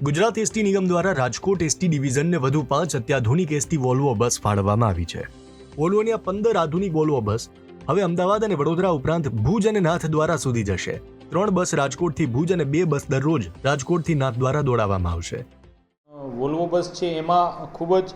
Gujarat ST નિગમ દ્વારા Rajkot ST ડિવિઝનને વધુ પાંચ અત્યાધુનિક એસટી વોલ્વો બસ ફાળવવામાં આવી છે. વોલ્વોની આ પંદર આધુનિક વોલ્વો બસ હવે અમદાવાદ અને વડોદરા ઉપરાંત ભુજ અને નાથ દ્વારા સુધી જશે. ત્રણ બસ રાજકોટથી ભુજ અને બે બસ દરરોજ રાજકોટથી નાથ દ્વારા દોડાવવામાં આવશે. વોલ્વો બસ છે એમાં ખૂબ જ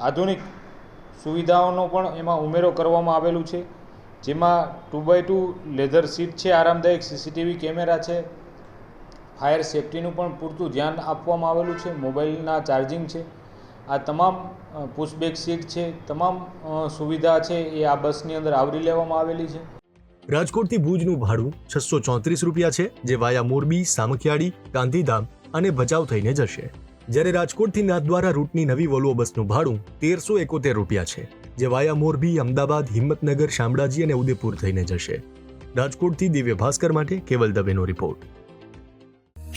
આધુનિક સુવિધાઓનો પણ એમાં ઉમેરો કરવામાં આવેલું છે. જેમાં two by two leather seat છે, આરામદાયક સીસીટીવી કેમેરા છે ફાયર સેફટીનું પણ પૂરતું ધ્યાન આપવામાં આવેલું છે, મોબાઈલના ચાર્જિંગ છે, આ તમામ પુશબેક સીટ છે, તમામ સુવિધા છે એ આ બસની અંદર આવરી લેવામાં આવેલી છે. રાજકોટથી ભુજનું ભાડું છસો ચોત્રીસ રૂપિયા છે, જે વાયા મોરબી, સામખિયાળી, ગાંધીધામ અને ભચાઉ થઈને જશે. જ્યારે રાજકોટથી નાથદ્વારા રૂટની નવી વોલ્વો બસનું ભાડું તેરસો એકોતેર રૂપિયા છે, જે વાયા મોરબી, અમદાવાદ, હિંમતનગર, શામળાજી અને ઉદયપુર થઈને જશે. રાજકોટથી દિવ્ય ભાસ્કર માટે કેવલ દવેનો રિપોર્ટ.